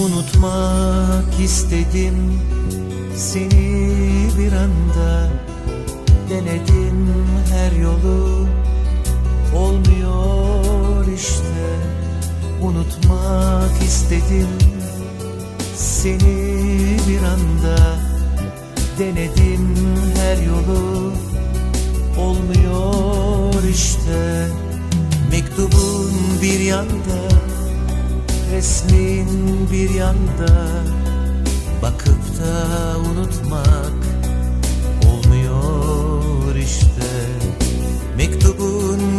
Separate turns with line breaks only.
Unutmak istedim seni bir anda. Denedim her yolu olmuyor işte. Unutmak istedim seni bir anda. Denedim her yolu olmuyor işte. Mektubun bir yanda resmin bir yanda Bakıp